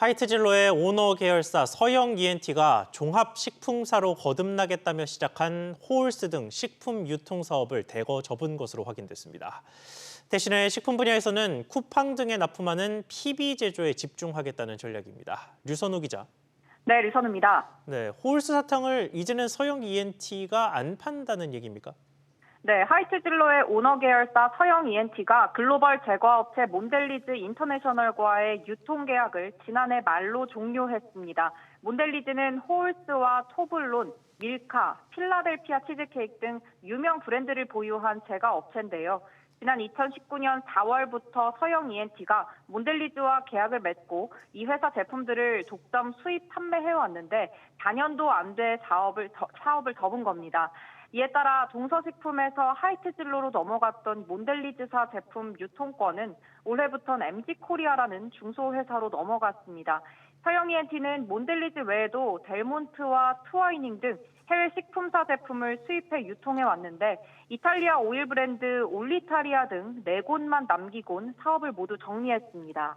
하이트진로의 오너 계열사 서영 ENT가 종합식품사로 거듭나겠다며 시작한 호울스 등 식품 유통 사업을 대거 접은 것으로 확인됐습니다. 대신에 식품 분야에서는 쿠팡 등에 납품하는 PB 제조에 집중하겠다는 전략입니다. 류선우 기자. 네, 류선우입니다. 네, 호울스 사탕을 이제는 서영 ENT가 안 판다는 얘기입니까? 네, 하이트진로의 오너 계열사 서영 ENT가 글로벌 제과업체 몬델리즈 인터내셔널과의 유통 계약을 지난해 말로 종료했습니다. 몬델리즈는 호울스와 토블론, 밀카, 필라델피아 치즈케이크 등 유명 브랜드를 보유한 제과업체인데요. 지난 2019년 4월부터 서영 ENT가 몬델리즈와 계약을 맺고 이 회사 제품들을 독점 수입 판매해 왔는데 단연도 안 돼 사업을, 사업을 접은 겁니다. 이에 따라 동서식품에서 하이트진로로 넘어갔던 몬델리즈사 제품 유통권은 올해부터는 MG코리아라는 중소회사로 넘어갔습니다. 서영 ENT는 몬델리즈 외에도 델몬트와 트와이닝 등 해외 식품사 제품을 수입해 유통해 왔는데 이탈리아 오일 브랜드 올리타리아 등 네 곳만 남기곤 사업을 모두 정리했습니다.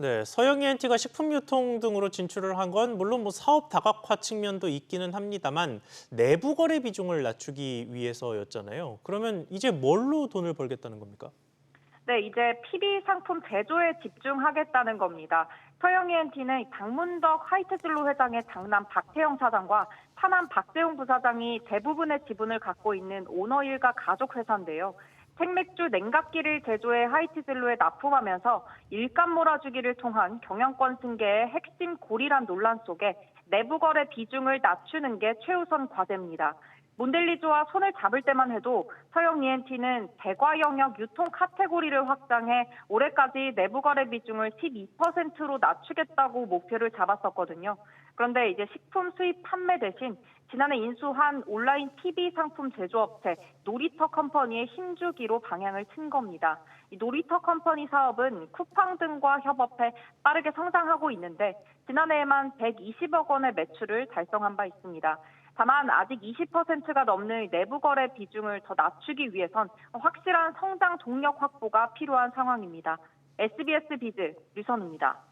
네, 서영 ENT가 식품 유통 등으로 진출을 한 건 물론 뭐 사업 다각화 측면도 있기는 합니다만 내부 거래 비중을 낮추기 위해서였잖아요. 그러면 이제 뭘로 돈을 벌겠다는 겁니까? 네, 이제 PB 상품 제조에 집중하겠다는 겁니다. 서영 ENT는 당문덕 하이트진로 회장의 장남 박태영 사장과 차남 박재용 부사장이 대부분의 지분을 갖고 있는 오너 일가 가족 회사인데요. 생맥주 냉각기를 제조해 하이트진로에 납품하면서 일감 몰아주기를 통한 경영권 승계의 핵심 고리란 논란 속에 내부 거래 비중을 낮추는 게 최우선 과제입니다. 몬델리즈와 손을 잡을 때만 해도 서영 ENT는 대과 영역 유통 카테고리를 확장해 올해까지 내부 거래 비중을 12%로 낮추겠다고 목표를 잡았었거든요. 그런데 이제 식품 수입 판매 대신 지난해 인수한 온라인 TV 상품 제조업체 놀이터 컴퍼니의 힘주기로 방향을 튼 겁니다. 이 놀이터 컴퍼니 사업은 쿠팡 등과 협업해 빠르게 성장하고 있는데 지난해에만 120억 원의 매출을 달성한 바 있습니다. 다만 아직 20%가 넘는 내부 거래 비중을 더 낮추기 위해선 확실한 성장 동력 확보가 필요한 상황입니다. SBS 비즈 류선우입니다.